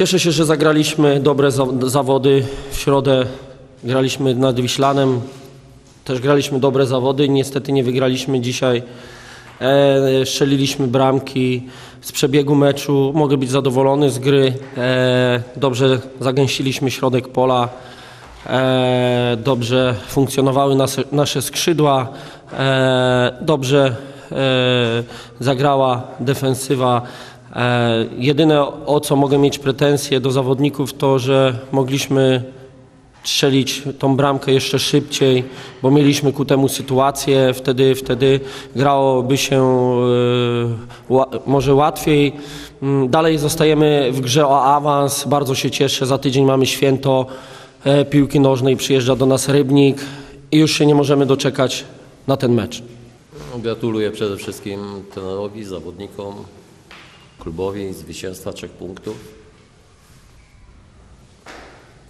Cieszę się, że zagraliśmy dobre za- zawody. W środę graliśmy nad Wiślanem. Też graliśmy dobre zawody. Niestety nie wygraliśmy dzisiaj. E, strzeliliśmy bramki z przebiegu meczu. Mogę być zadowolony z gry. E, dobrze zagęściliśmy środek pola. E, dobrze funkcjonowały nasze, nasze skrzydła. E, dobrze e, zagrała defensywa. E, jedyne o co mogę mieć pretensje do zawodników to, że mogliśmy strzelić tą bramkę jeszcze szybciej, bo mieliśmy ku temu sytuację, wtedy, wtedy grałoby się e, może łatwiej. Mm, Dalej zostajemy w grze o awans, bardzo się cieszę, za tydzień mamy święto e, piłki nożnej, przyjeżdża do nas Rybnik i już się nie możemy doczekać na ten mecz. Gratuluję przede wszystkim trenerowi, zawodnikom, klubowi zwycięstwa trzech punktów.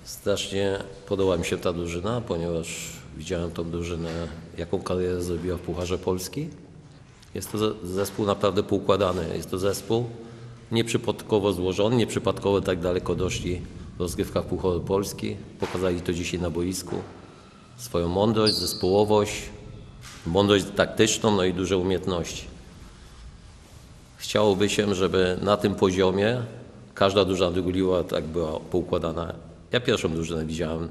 Strasznie podoba mi się ta drużyna, ponieważ widziałem tą drużynę, jaką karierę zrobiła w Pucharze Polski. Jest to ze- zespół naprawdę poukładany. Jest to zespół nieprzypadkowo złożony, nieprzypadkowo tak daleko doszli w rozgrywkach Pucharu Polski. Pokazali to dzisiaj na boisku. Swoją mądrość, zespołowość, mądrość taktyczną, no i duże umiejętności. Chciałoby się, żeby na tym poziomie każda drużyna drugiego tak była poukładana. Ja pierwszą drużynę widziałem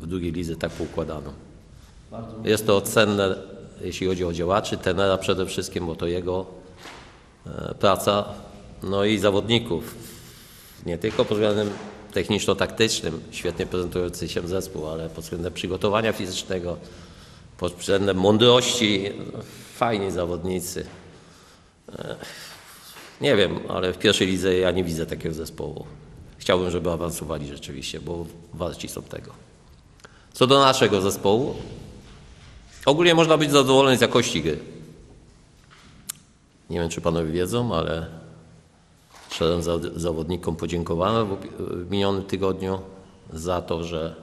w drugiej lidze tak poukładaną. Jest to cenne, jeśli chodzi o działaczy, tenera przede wszystkim, bo to jego e, praca, no i zawodników. Nie tylko pod względem techniczno-taktycznym, świetnie prezentujący się zespół, ale pod względem przygotowania fizycznego, pod względem mądrości, fajni zawodnicy. Nie wiem, ale w pierwszej lidze ja nie widzę takiego zespołu. Chciałbym, żeby awansowali rzeczywiście, bo warci są tego. Co do naszego zespołu, ogólnie można być zadowolony z jakości gry. Nie wiem, czy panowie wiedzą, ale czterem za- zawodnikom podziękowałem w, w minionym tygodniu za to, że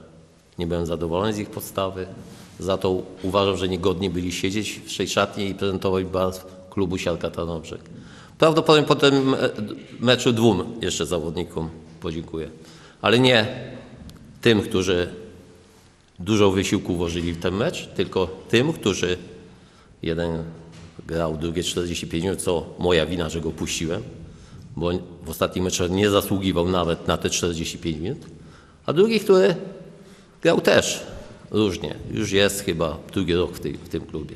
nie byłem zadowolony z ich podstawy. Za to uważam, że niegodni byli siedzieć w szatni i prezentować barw klubu Siarka Tarnobrzeg. Prawdopodobnie po tym e, meczu dwóm jeszcze zawodnikom podziękuję. Ale nie tym, którzy dużo wysiłku włożyli w ten mecz, tylko tym, którzy jeden grał, drugie 45 minut, co moja wina, że go puściłem, bo w ostatnim meczu nie zasługiwał nawet na te 45 minut, a drugi, który grał też różnie. Już jest chyba drugi rok w, tej, w tym klubie.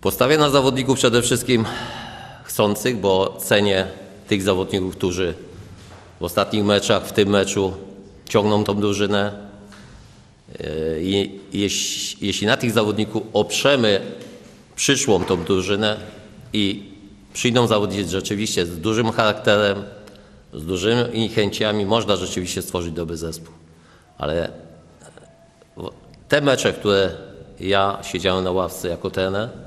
Postawię na zawodników przede wszystkim chcących, bo cenię tych zawodników, którzy w ostatnich meczach, w tym meczu ciągną tą drużynę. Yy, I jeśli, na tych zawodników oprzemy przyszłą tą drużynę i przyjdą zawodnicy rzeczywiście z dużym charakterem, z dużymi chęciami, można rzeczywiście stworzyć dobry zespół. Ale w- te mecze, które ja siedziałem na ławce jako trener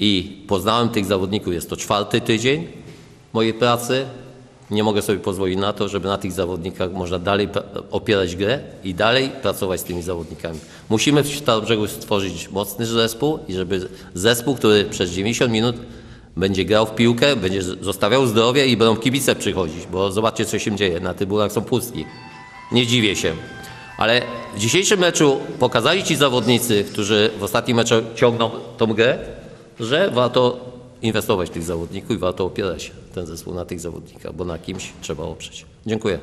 i poznałem tych zawodników, jest to czwarty tydzień mojej pracy, nie mogę sobie pozwolić na to, żeby na tych zawodnikach można dalej opierać grę i dalej pracować z tymi zawodnikami. Musimy w Starobrzegu stworzyć mocny zespół i żeby zespół, który przez 90 minut będzie grał w piłkę, będzie zostawiał zdrowie i będą kibice przychodzić, bo zobaczcie co się dzieje, na trybunach są pustki. Nie dziwię się. Ale w dzisiejszym meczu pokazali ci zawodnicy, którzy w ostatnim meczu ciągną tą grę, że warto inwestować w tych zawodników i warto opierać ten zespół na tych zawodnikach, bo na kimś trzeba oprzeć. Dziękuję.